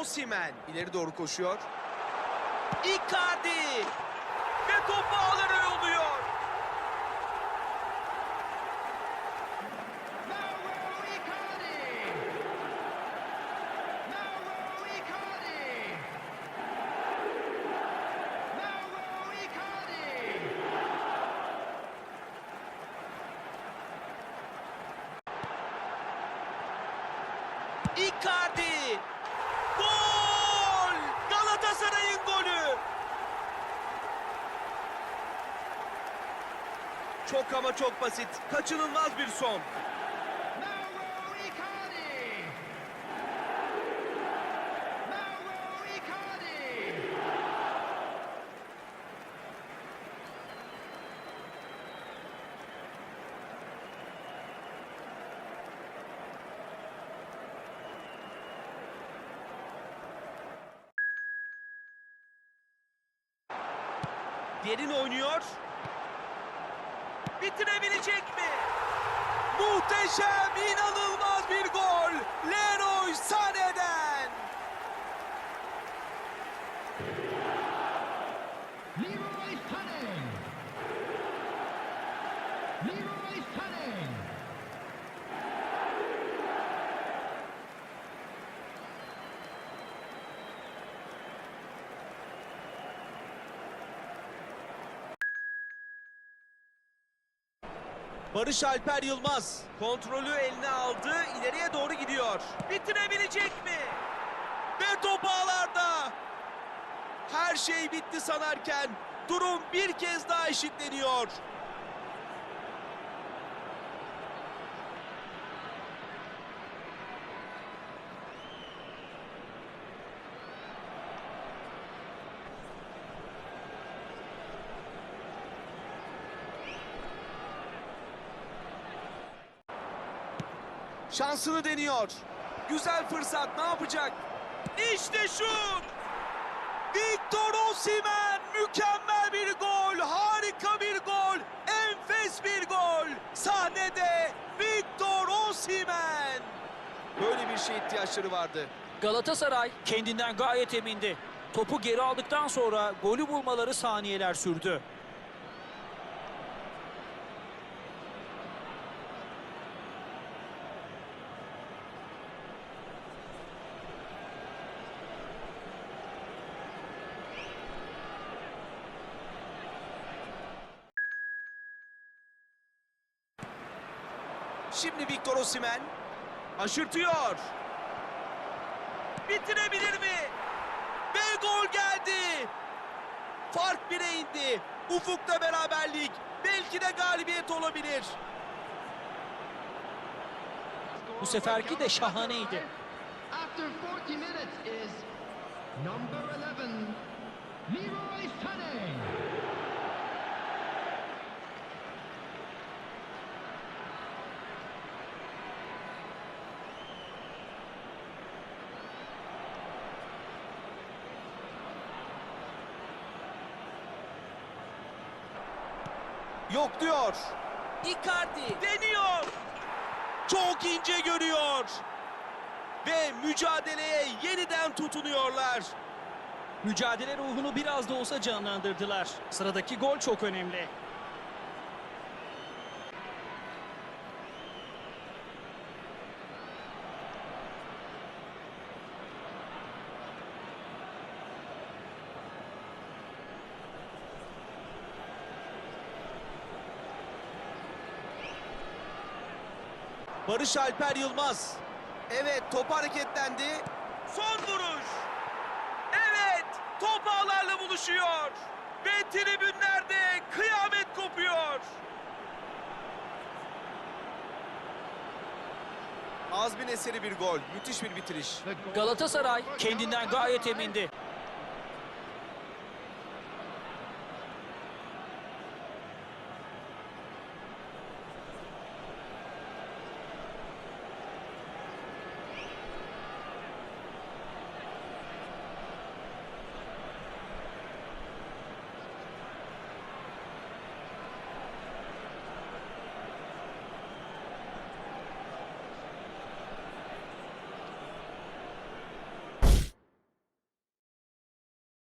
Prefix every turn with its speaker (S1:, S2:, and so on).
S1: Osimen ileri doğru koşuyor. Icardi ve top ağlara yolluyor.
S2: Icardi!
S1: Gol! Galatasaray'ın golü! Çok ama çok basit. Kaçınılmaz bir son.
S2: Mauro Icardi! Mauro Icardi!
S1: Derin oynuyor. Bitirebilecek mi? Muhteşem, inanılmaz bir gol. Leroy Sané'den.
S2: Leroy Sané! Leroy Sané!
S1: Barış Alper Yılmaz kontrolü eline aldı, ileriye doğru gidiyor. Bitirebilecek mi? Ve top ağlarda. Her şey bitti sanarken durum bir kez daha eşitleniyor. Şansını deniyor. Güzel fırsat ne yapacak? İşte şut! Victor Osimhen mükemmel bir gol, harika bir gol, enfes bir gol. Sahnede Victor Osimhen. Böyle bir şeye ihtiyaçları vardı.
S3: Galatasaray kendinden gayet emindi. Topu geri aldıktan sonra golü bulmaları saniyeler sürdü.
S1: Şimdi Victor Osimhen aşırtıyor. Bitirebilir mi? Ve gol geldi. Fark bire indi. Ufukta beraberlik. Belki de galibiyet olabilir.
S3: Bu seferki de şahaneydi.
S2: After 40 minutes is number 11, Leroy Sané.
S1: Yok diyor. Icardi deniyor. Çok ince görüyor. Ve mücadeleye yeniden tutunuyorlar.
S3: Mücadele ruhunu biraz da olsa canlandırdılar. Sıradaki gol çok önemli.
S1: Barış Alper Yılmaz. Evet top hareketlendi. Son vuruş. Evet top ağlarla buluşuyor. Ve tribünlerde kıyamet kopuyor. Azmin eseri bir gol. Müthiş bir bitiriş.
S3: Galatasaray kendinden gayet emindi.